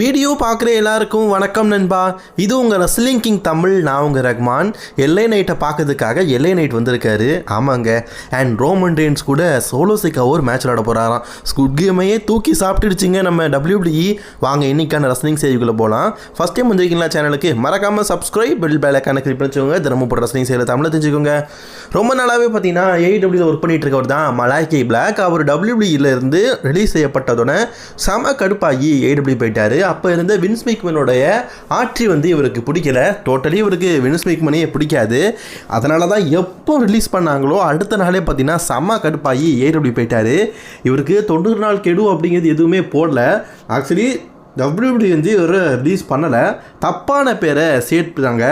Video பார்க்குற எல்லாருக்கும் வணக்கம் நண்பா. இது உங்கள் ரஸ்லிங் கிங் தமிழ் நான் உங்கள் ரஹ்மான். எல்லை நைட்டை பார்க்கறதுக்காக எல்லை நைட் வந்திருக்காரு. ஆமாங்க. அண்ட் ரோமன் ரெயின்ஸ் கூட சோலோ ஒரு மேட்ச் விளாட போகிறாராம் ஸ்குட் கேமையே தூக்கி சாப்பிட்டுடுச்சிங்க நம்ம டபிள்யூபிடிஇ வாங்க இன்னைக்கான ரஸ்லிங் செய்திக்குள்ளே போகலாம் ஃபஸ்ட் டைம் வந்திருக்கீங்களா சேனலுக்கு மறக்காமல் சப்ஸ்கிரைப் பெல் பேலக்கான கிளிக் பண்ணிச்சுக்கோங்க தினமும் போட ரஸ்லிங் செய்யல தமிழை தெரிஞ்சுக்கோங்க. ரொம்ப நாளாகவே பார்த்தீங்கன்னா ஏடபிள்யூ ஒர்க் பண்ணிட்டு இருக்கவர் தான் மலாய்கே பிளாக் அவர் டபுள்யூபிஇலேருந்து ரிலீஸ் செய்யப்பட்டதோட செம கடுப்பாகி ஏடபிள்யூ போயிட்டார். அப்போ இருந்த வின்ஸ் மேக்மனுடைய ஆட்சி வந்து இவருக்கு பிடிக்கல. டோட்டலி இவருக்கு வின்ஸ் மேக்மனே பிடிக்காது. அதனால தான் எப்போ ரிலீஸ் பண்ணாங்களோ அடுத்த நாளே பார்த்தீங்கன்னா செம்ம கடுப்பாகி ஏடபிள்யூ போயிட்டாரு. இவருக்கு தொண்ணூறு நாள் கெடு அப்படிங்கிறது எதுவுமே போடல. ஆக்சுவலி டபிள்யூபிடி வந்து ஒரு ரிலீஸ் பண்ணலை. தப்பான பேரை சேர்த்துட்டாங்க.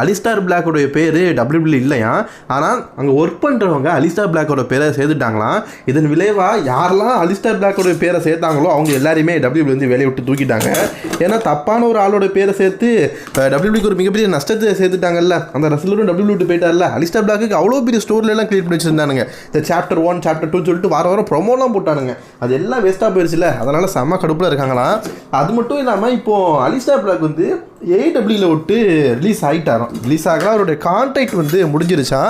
அலிஸ்டார் பிளாக்கோடைய பேர் டபிள்யூபிடி இல்லையா? ஆனால் அங்கே ஒர்க் பண்ணுறவங்க அலிஸ்டார் பிளாக்கோட பேரை சேர்த்துட்டாங்களாம். இதன் விளைவாக யாரெல்லாம் அலிஸ்டார் பிளாக்கோடைய பேரை சேர்த்தாங்களோ அவங்க எல்லாருமே டபிள்யூபிடி வந்து வேலையை விட்டு தூக்கிட்டாங்க. ஏன்னா தப்பான ஒரு ஆளோட பேரை சேர்த்து டபிள்யூபிடிக்கு ஒரு மிகப்பெரிய நஷ்டத்தை சேர்த்துட்டாங்கல்ல. அந்த ரசிலரும் டபிள்யூ விட்டு போயிட்டார்ல. அலிஸ்டார் பிளாக்கு அவ்வளோ பெரிய ஸ்டோர்ல எல்லாம் கிரியேட் பண்ணி வச்சிருந்தானுங்க. இந்த சாப்டர் ஒன் சாப்டர் டூ சொல்லிட்டு வார வாரம் ப்ரொமோலாம் போட்டானுங்க. அது எல்லாம் வேஸ்ட்டாக போயிடுச்சுல அதனால் செம்ம கடுப்பில் இருக்காங்களாம். அது மட்டும் இல்லாமல் இப்போது அலிஸ்டா பிளாக் வந்து ஏடபிள்யூவில் விட்டு ரிலீஸ் ஆகிட்டாராம் ரிலீஸ் ஆக அவருடைய கான்ட்ராக்ட் வந்து முடிஞ்சிருச்சா?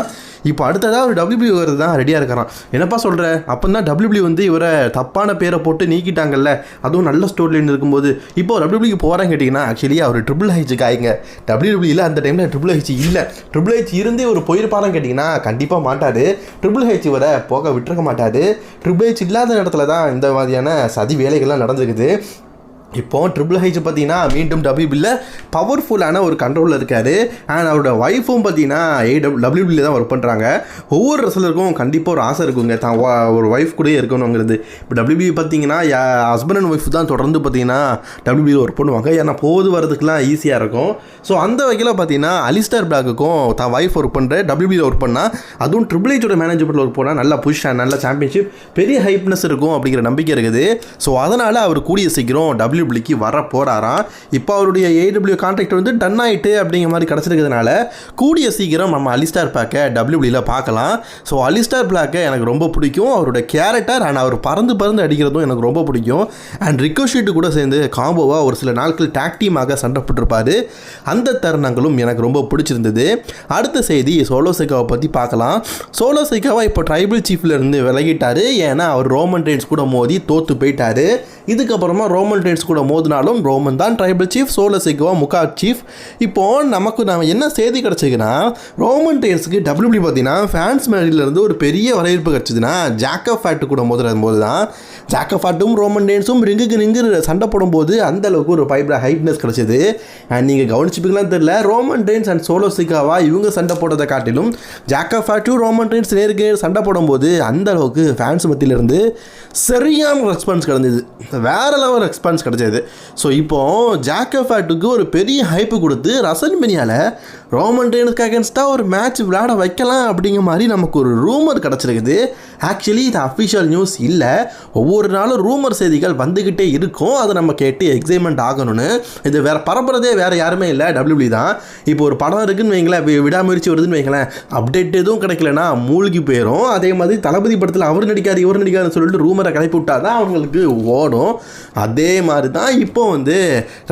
இப்போ அடுத்ததாக ஒரு டபிள்யூபிள்யூ வருது தான் ரெடியாக இருக்கிறான் என்னப்பா சொல்கிற அப்போ தான் டபிள்யூபிள்யூ வந்து இவரை தப்பான பேரை போட்டு நீக்கிட்டாங்கல்ல. அதுவும் நல்ல ஸ்டோர் இருக்கும்போது. இப்போ டபிள்யூபிள்யூ போகிறான்னு கேட்டிங்கன்னா ஆக்சுவலி அவர் ட்ரிபிள் ஹெச்சுக்கு ஆயிங்க. இல்லை அந்த டைமில் ட்ரிபிள் ஹெச் இல்லை. ட்ரிபிள் ஹெச் இருந்து ஒரு போயிருப்பாரான்னு கேட்டிங்கன்னா கண்டிப்பாக மாட்டார். ட்ரிபிள் ஹெச் வர போக விட்டுருக்க மாட்டார். ட்ரிபிள் ஹெச் இல்லாத இடத்துல தான் இந்த மாதிரியான சதி வேலைகள்லாம் நடந்துக்குது இப்போ ட்ரிபிள் ஹைச் பார்த்தீங்கன்னா மீண்டும் டபிள்யூபியில் பவர்ஃபுல்லான ஒரு கண்ட்ரோலில் இருக்கார். அண்ட் அவரோட ஒய்ஃபும் பார்த்தீங்கன்னா ஏ டபிள்யூபியில் தான் ஒர்க் பண்ணுறாங்க ஒவ்வொரு ரசலருக்கும் கண்டிப்பாக ஒரு ஆசை இருக்குங்க. தான் ஒரு ஒய்ஃப் கூட இருக்கணுங்கிறது. இப்போ டபிள்யூபி பார்த்தீங்கன்னா ஹஸ்பண்ட் அண்ட் ஒய்ஃப் தான் தொடர்ந்து பார்த்தீங்கன்னா டபிள்யூபியில் ஒர்க் பண்ணுவாங்க. ஏன்னா போது வரதுக்குலாம் ஈஸியாக இருக்கும். ஸோ அந்த வகையில் பார்த்தீங்கன்னா அலிஸ்டார் பிளாக்குக்கும் தான் ஒய்ஃப் ஒர்க் பண்ணுற டபிள்யூபியில் ஒர்க் பண்ணால் அதுவும் ட்ரிபிள் ஹைச்சோட மேனேஜ்மெண்ட்டில் ஒர்க் பண்ணால் நல்ல புஷ் அண்ட் நல்ல சாம்பியன்ஷிப் பெரிய ஹைப்னஸ் இருக்கும் அப்படிங்கிற நம்பிக்கை இருக்குது. ஸோ அதனால் அவர் கூடிய சீக்கிரம் ஏடபிள்யூக்கு வர போகிறாராம் இப்போ அவருடைய ஏடபிள்யூ கான்ட்ராக்ட் வந்து டன் ஆயிட்டு அப்படிங்கிற மாதிரி கிடச்சிருக்கிறதுனால கூடிய சீக்கிரம் நம்ம அலிஸ்டார் பிளாக்கை டபிள்யூபிள்யூவில் பார்க்கலாம். ஸோ அலிஸ்டார் பிளாக்கை எனக்கு ரொம்ப பிடிக்கும். அவரோட கேரக்டர் அண்ட் அவர் பறந்து பறந்து அடிக்கிறதும் எனக்கு ரொம்ப பிடிக்கும். அண்ட் ரிக்கோஷீட்டு கூட சேர்ந்து காம்போவாக ஒரு சில நாட்கள் டாக் டீமாக சண்டை அந்த தருணங்களும் எனக்கு ரொம்ப பிடிச்சிருந்தது. அடுத்த செய்தி சோலோ சைக்காவை பற்றி பார்க்கலாம். சோலோ சைக்காவை இப்போ ட்ரைபிள் சீஃப்ல இருந்து ஏன்னா அவர் ரோமன் ரெயின்ஸ் கூட மோதி தோற்று போயிட்டாரு. இதுக்கப்புறமா ரோமன் கூட மோதினாலும் ரோமன் தான் ட்ரைபிள் சீஃப் சோலோ சைக்காவா முக்கா சீஃப் இப்போ நமக்கு நம்ம என்ன செய்தி கிடச்சிதுன்னா ரோமன் ரெயின்ஸுக்கு டபிள்யூபி பார்த்தீங்கன்னா ஃபேன்ஸ் மேலிருந்து ஒரு பெரிய வரவேற்பு கிடச்சிதுன்னா ஜாக்கப் ஃபேட்டு கூட மோதுறது போது தான் ஜாக்கப் ஃபேட்டும் ரோமன் டேன்ஸும் ரிங்குக்கு ரிங்கு சண்டை போடும்போது அந்தளவுக்கு ஒரு பைப்ல ஹைட்னஸ் கிடச்சிது. அண்ட் நீங்கள் கவனிச்சுப்பீங்களான்னு தெரியல. Roman Reigns and Solo Sikoa இவங்க சண்டை போடுறதை காட்டிலும் ஜாக்கப் ஃபேட்டும் ரோமன் ரெயின்ஸ் நேருக்கு நேர் சண்டை போடும்போது அந்த அளவுக்கு ஃபேன்ஸ் மத்தியிலிருந்து சரியான ரெஸ்பான்ஸ் கிடந்தது. வேற லெவல் ரெஸ்பான்ஸ் கிடைச்சது. ஸோ இப்போ ஜாக்கஃபேட்டுக்கு ஒரு பெரிய ஹைப்பு கொடுத்து ரசன் மெனியால் ரோமன் ரெயின்ஸ்க்கு அகேன்ஸ்டாக ஒரு மேட்ச் விளையாட வைக்கலாம் அப்படிங்கிற மாதிரி நமக்கு ஒரு ரூமர் கிடச்சிருக்குது. ஆக்சுவலி இது அஃபிஷியல் நியூஸ் இல்லை. ஒவ்வொரு நாளும் ரூமர் செய்திகள் வந்துக்கிட்டே இருக்கும். அதை நம்ம கேட்டு எக்ஸைட்மெண்ட் ஆகணும்னு. இது வேற பரப்புறதே வேற யாருமே இல்லை. டபிள்யூபி தான். இப்போ ஒரு படம் இருக்குன்னு வைங்களேன். விடாமுயற்சி வருதுன்னு வைங்களேன். அப்டேட் எதுவும் கிடைக்கலனா மூழ்கி போயிடும் அதே மாதிரி தளபதி படத்தில் அவர் நடிக்காது இவர் நடிக்காதுன்னு சொல்லிட்டு ரூமரை கிளப்பி விட்டா தான் அவங்களுக்கு ஓடும். அதே மாதிரி தான் இப்போ வந்து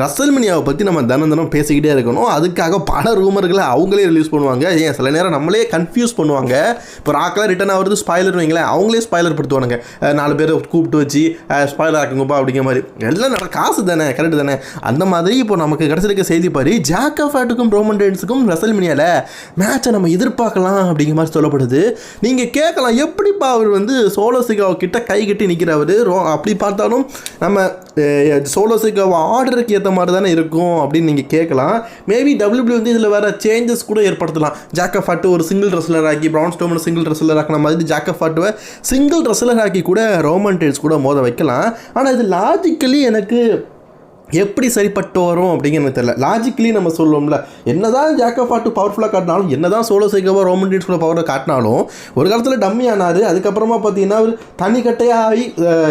ரசல்மனியாவை பற்றி நம்ம தினம் தினம் பேசிக்கிட்டே இருக்கணும். அதுக்காக பல ரூமர்களை அவங்களே ரிலீஸ் பண்ணுவாங்க. ஏன்? சில நேரம் நம்மளே கன்ஃபியூஸ் பண்ணுவாங்க. இப்போ ராக்கெலாம் ரிட்டன் ஆகிறது ஸ்பாய்லர் வைங்களேன். அவங்களே ஸ்பாய்லர் படுத்துவானுங்க. நாலு பேரை கூப்பிட்டு வச்சு ஸ்பாய்லர் ஆக்குங்கப்பா அப்படிங்கிற மாதிரி. எல்லாம் நட காசு தானே கரெக்டு தானே. அந்த மாதிரி இப்போ நமக்கு கிடச்சிருக்க செய்தி பாரு. ஜாக் ஃபேட்டுக்கும் ரோமன் ரெயின்ஸுக்கும் ரசல்மினியாவில் மேட்சை நம்ம எதிர்பார்க்கலாம் அப்படிங்கிற மாதிரி சொல்லப்படுது. நீங்கள் கேட்கலாம் எப்படிப்பா அவர் வந்து சோலசிகாவை கிட்ட கை கட்டி நிற்கிறவர் ரோ அப்படி பார்த்தாலும் நம்ம சோலோ ஆர்டருக்கு ஏற்ற மாதிரி தானே இருக்கும் அப்படின்னு நீங்கள் கேட்கலாம். மேபி டபிள்யூபிள்யூ வந்து இதில் வேறு சேஞ்சஸ் கூட ஏற்படுத்தலாம். ஜாக்கப் ஃபாட்டு ஒரு சிங்கிள் ரெஸ்லர் ஆக்கி ப்ரௌன் ஸ்டோமன் சிங்கிள் ரெஸ்லர் ஆக்கின மாதிரி ஜாக்கப் ஃபாட்டுவை சிங்கிள் ரெஸ்லர் ஆக்கி கூட ரோமன் டேட்ஸ் கூட மோத வைக்கலாம். ஆனால் இது லாஜிக்கலி எனக்கு எப்படி சரிப்பட்டு வரும் அப்படிங்கிறது தெரியல. லாஜிக்கலி நம்ம சொல்லுவோம்ல என்னதான் ஜாக்கப் ஆட்டு பவர்ஃபுல்லாக காட்டினாலும் என்னதான் Solo Sikoa Roman Reigns power பவரை காட்டினாலும் ஒரு காலத்தில் டம்மி ஆனார் அதுக்கப்புறமா பார்த்தீங்கன்னா அவர் தனி கட்டையாகி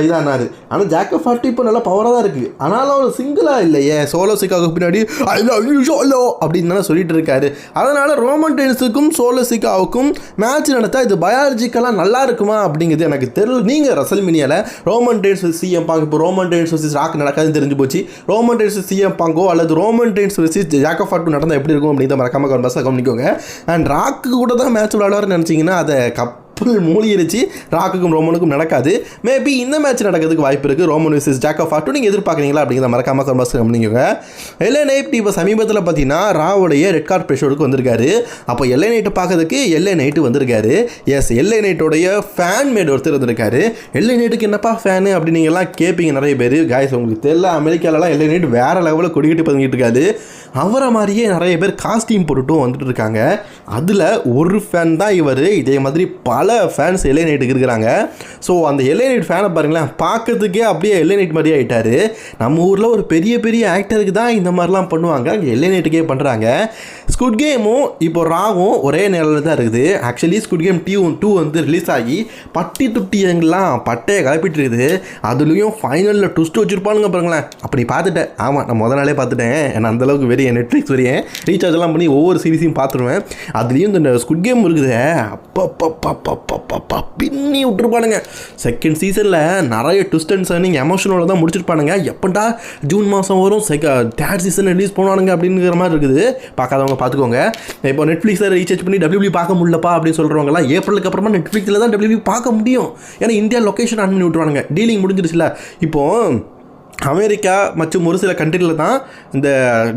இதானார். ஆனால் ஜாக்கப் ஆட்டு இப்போ நல்லா பவராக தான் இருக்குது ஆனாலும் அவர் சிங்கிளாக இல்லையே சோலோ சிக்காவுக்கு பின்னாடி ஐ லவ் யூ சோலோ அப்படின்னு தானே சொல்லிட்டு இருக்காரு. அதனால் ரோமன் டென்ஸுக்கும் சோலோ சிக்காவுக்கும் மேட்ச் நடத்தால் இது பயாலஜிக்கலாக நல்லா இருக்குமா அப்படிங்கிறது எனக்கு தெரியல. நீங்கள் ரசல் மினியாவில் ரோமன் டேன்ஸ் சிஎம் பார்க்க இப்போ ரோமன் டேன்ஸ் வச்சு ராக் நடக்காதுன்னு தெரிஞ்சு போச்சு. ரோமன் ரெயின்ஸ் சிஎம் பாங்கோ அல்லது Roman Reigns versus Jacob Fatu நடந்தால் எப்படி இருக்கும் அப்படின்னு மறக்காம கவர்மெண்ட் கவனிக்கோங்க அண்ட் ராக்கு கூட தான் மேட்ச் விளையாடுவார்னு நினச்சிங்கன்னா அதை கப் கப்பல் மூழ்கிடுச்சு ராக்குக்கும் ரோமனுக்கும் நடக்காது. மேபி இந்த மேட்ச் நடக்கிறதுக்கு வாய்ப்பு இருக்குது ரோமன் விசஸ் ஜாக் ஆஃப் ஆட்டும் நீங்கள் எதிர்பார்க்குறீங்களா அப்படிங்கிறத மறக்காம கம்பஸ் கவனிக்கோங்க எல்ஏ நைட் இப்போ சமீபத்தில் பார்த்தீங்கன்னா ராவோடைய ரெட் கார்ட் ப்ரெஷருக்கு வந்திருக்காரு. அப்போ எல்ஏ நைட்டை பார்க்கறதுக்கு எல்ஏ நைட்டு வந்திருக்காரு. எஸ் எல்ஏ நைட்டோடைய ஃபேன் மேட் ஒருத்தர் வந்திருக்காரு. எல்ஏ நைட்டுக்கு என்னப்பா ஃபேனு அப்படி நீங்கள்லாம் கேட்பீங்க நிறைய பேர். காய்ஸ் உங்களுக்கு தெரியல அமெரிக்காலலாம் எல்ஏ நைட் வேறு லெவலில் கொடிக்கிட்டு பண்ணிக்கிட்டு இருக்காரு. அவரை மாதிரியே நிறைய பேர் காஸ்டியூம் போட்டுட்டும் வந்துட்டு இருக்காங்க. அதில் ஒரு ஃபேன் தான் இவர். இதே மாதிரி பல ஃபேன்ஸ் எல்ஏ நைட்டுக்கு இருக்கிறாங்க. ஸோ அந்த எல்ஏ நைட் ஃபேனை பாருங்களேன் பார்க்கறதுக்கே அப்படியே எல்ஏ நைட் மாதிரியே ஆகிட்டாரு நம்ம ஊரில் ஒரு பெரிய பெரிய ஆக்டருக்கு தான் இந்த மாதிரிலாம் பண்ணுவாங்க. அங்கே எல்ஏ நைட்டுக்கே பண்ணுறாங்க ஸ்குட் கேமும் இப்போ ராவும் ஒரே நிலையில் தான் இருக்குது. Actually Squid Game due to வந்து ரிலீஸ் ஆகி பட்டி துட்டியங்கள்லாம் பட்டையை கிளப்பிட்டு இருக்குது. அதுலேயும் ஃபைனலில் ட்விஸ்ட் வச்சுருப்பானுங்க பாருங்களேன். அப்படி பார்த்துட்டேன். ஆமாம் நான் முத நாளே பார்த்துட்டேன். ஏன்னா அந்தளவுக்கு வெறிய நெட்ஃப்ளிக்ஸ் வெறியன் ரீசார்ஜ் எல்லாம் பண்ணி ஒவ்வொரு சீரிஸையும் பார்த்துருவேன் அதுலேயும் இந்த ஸ்குட் கேம் இருக்குது. அப்பப்பப்பப்பப்பப்பா பின்னி விட்டுருப்பானுங்க. செகண்ட் சீசனில் நிறைய ட்விஸ்ட் அண்ட் சர்னிங் எமோஷனோட தான் முடிச்சிருப்பானுங்க. எப்படா ஜூன் மாதம் வரும் செக தேர்ட் சீசன் ரிலீஸ் பண்ணுவானுங்க அப்படிங்கிற மாதிரி இருக்குது. பார்க்காதவங்க பார்த்துக்கோங்க இப்போ நெட்ஃப்ளிக்ஸில் ரீசார்ஜ் பண்ணி டபிள்யூபி பார்க்க முடியலப்பா அப்படின்னு சொல்கிறவங்களாம் ஏப்ரலுக்கு அப்புறமா நெட்ஃப்ளிக்ஸில் தான் டபிள்யூபி பார்க்க முடியும். ஏன்னா இந்தியா லொக்கேஷன் ஆன் பண்ணி விட்டுருவானுங்க. டீலிங் முடிஞ்சிருச்சுல. இப்போது அமெரிக்கா மற்றும் ஒரு சில கண்ட்ரியில் தான் இந்த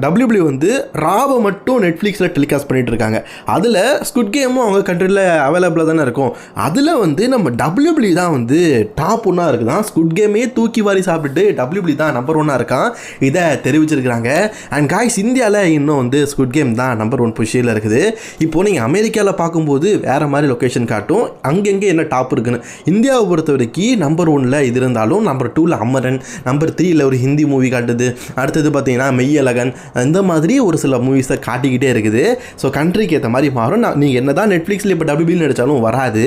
டபிள்யூபிள்யூ வந்து ராவை மட்டும் நெட்ஃப்ளிக்ஸில் டெலிகாஸ்ட் பண்ணிகிட்டு இருக்காங்க. அதில் ஸ்குட் கேமும் அவங்க கண்ட்ரியில் அவைலபிளாக தானே இருக்கும். அதில் வந்து நம்ம டபிள்யூபிள்யூ தான் வந்து டாப் ஒன்னாக இருக்குதான். ஸ்குட் கேமே தூக்கி வாரி சாப்பிட்டு டபிள்யூபிள்யூ தான் நம்பர் ஒன்னாக இருக்கான். இதை தெரிவிச்சிருக்கிறாங்க. அண்ட் காய்ஸ் இந்தியாவில் இன்னும் வந்து ஸ்குட் கேம் தான் நம்பர் ஒன் பொசிஷனில் இருக்குது. இப்போது நீங்கள் அமெரிக்காவில் பார்க்கும்போது வேறு மாதிரி லொக்கேஷன் காட்டும். அங்கங்கே என்ன டாப் இருக்குன்னு. இந்தியாவை பொறுத்த வரைக்கும் நம்பர் ஒனில் இது இருந்தாலும் நம்பர் டூவில் அமரன் நம்பர் த்ரீ இல்லை ஒரு ஹிந்தி மூவி காட்டுது. அடுத்தது பார்த்தீங்கன்னா மெய்யழகன். இந்த மாதிரி ஒரு சில மூவிஸை காட்டிக்கிட்டே இருக்குது. ஸோ கண்ட்ரிக்கு ஏற்ற மாதிரி மாறும். நான் நீங்கள் என்ன தான் நெட்ஃப்ளிக்ஸில் இப்போ டபிள்யூபின்னு நடித்தாலும் வராது.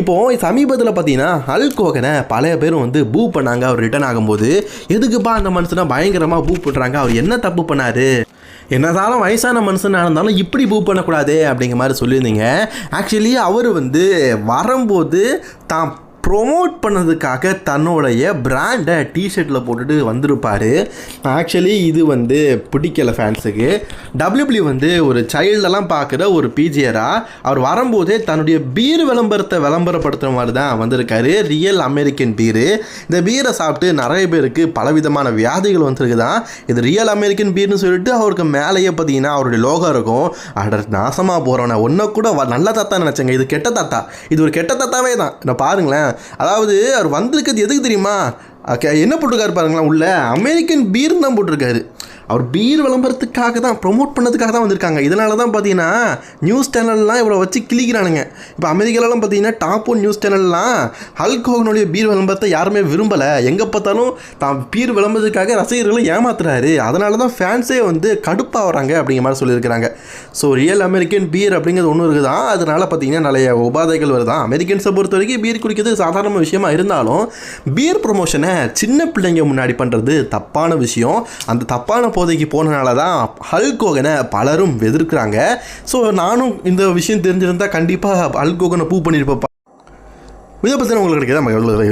இப்போது சமீபத்தில் பார்த்தீங்கன்னா ஹல்க் பழைய பேரும் வந்து பூ பண்ணாங்க. அவர் ரிட்டர்ன் ஆகும்போது எதுக்குப்பா அந்த மனுஷனை பயங்கரமாக பூ பண்ணுறாங்க அவர் என்ன தப்பு பண்ணார்? என்னதாலும் வயசான மனுஷனாக இருந்தாலும் இப்படி பூ பண்ணக்கூடாது அப்படிங்கிற மாதிரி சொல்லியிருந்தீங்க. ஆக்சுவலி அவர் வந்து வரும்போது தான் ப்ரொமோட் பண்ணதுக்காக தன்னுடைய பிராண்டை டிஷர்ட்டில் போட்டுட்டு வந்திருப்பார். ஆக்சுவலி இது வந்து பிடிக்கல ஃபேன்ஸுக்கு டபிள்யூபிள்யூ வந்து ஒரு சைல்டெல்லாம் பார்க்குற ஒரு பிஜியராக அவர் வரும்போதே தன்னுடைய பீர் விளம்பரத்தை விளம்பரப்படுத்துகிற மாதிரி தான் வந்திருக்காரு. ரியல் அமெரிக்கன் பீரு இந்த பீரை சாப்பிட்டு நிறைய பேருக்கு பலவிதமான வியாதிகள் வந்திருக்குதான். இது ரியல் அமெரிக்கன் பீர்னு சொல்லிட்டு அவருக்கு மேலேயே பார்த்தீங்கன்னா அவருடைய லோகம் இருக்கும். அட நாசமாக போகிறவன ஒன்றை கூட வ- நல்ல தாத்தா நினச்சேங்க. இது கெட்ட தாத்தா. இது ஒரு கெட்ட தாத்தாவே தான். நான் பாருங்களேன். அதாவது அவர் வந்திருக்கிறது எதுக்கு தெரியுமா? என்ன போட்டிருக்காரு பாருங்களேன் உள்ள அமெரிக்கன் பீர் தான் போட்டிருக்காரு. அவர் பீர் விளம்பரத்துக்காக தான் ப்ரொமோட் பண்ணதுக்காக தான் வந்திருக்காங்க. இதனால தான் பார்த்தீங்கன்னா நியூஸ் சேனல்லாம் இவரை வச்சு கிளிக்கிறானுங்க இப்போ அமெரிக்காலலாம் பார்த்தீங்கன்னா டாப் ஒன் நியூஸ் சேனல்லாம் ஹல்க் ஹோகனுடைய பீர் விளம்பரத்தை யாருமே விரும்பலை. எங்கே பார்த்தாலும் தான் பீர் விளம்பரத்துக்காக ரசிகர்களை ஏமாத்துறாரு. அதனால தான் ஃபேன்ஸே வந்து கடுப்பாகிறாங்க அப்படிங்கிற மாதிரி சொல்லியிருக்கிறாங்க. ஸோ ரியல் அமெரிக்கன் பீர் அப்படிங்கிறது ஒன்று இருக்குதான் அதனால பார்த்தீங்கன்னா நிறைய உபாதைகள் வருதான் அமெரிக்கன்ஸை பொறுத்த வரைக்கும் பீர் குடிக்கிறது சாதாரண விஷயமா இருந்தாலும் பீர் ப்ரொமோஷனை சின்ன பிள்ளைங்க முன்னாடி பண்ணுறது தப்பான விஷயம். அந்த தப்பான அப்போதைக்கு போனனால தான் ஹல்கோகனை பலரும் எதிர்க்கிறாங்க ஸோ நானும் இந்த விஷயம் தெரிஞ்சிருந்தா கண்டிப்பாக ஹல்கோகனை பூ பண்ணியிருப்பேன் இதை பற்றின உங்களுக்கு கிடைக்காது?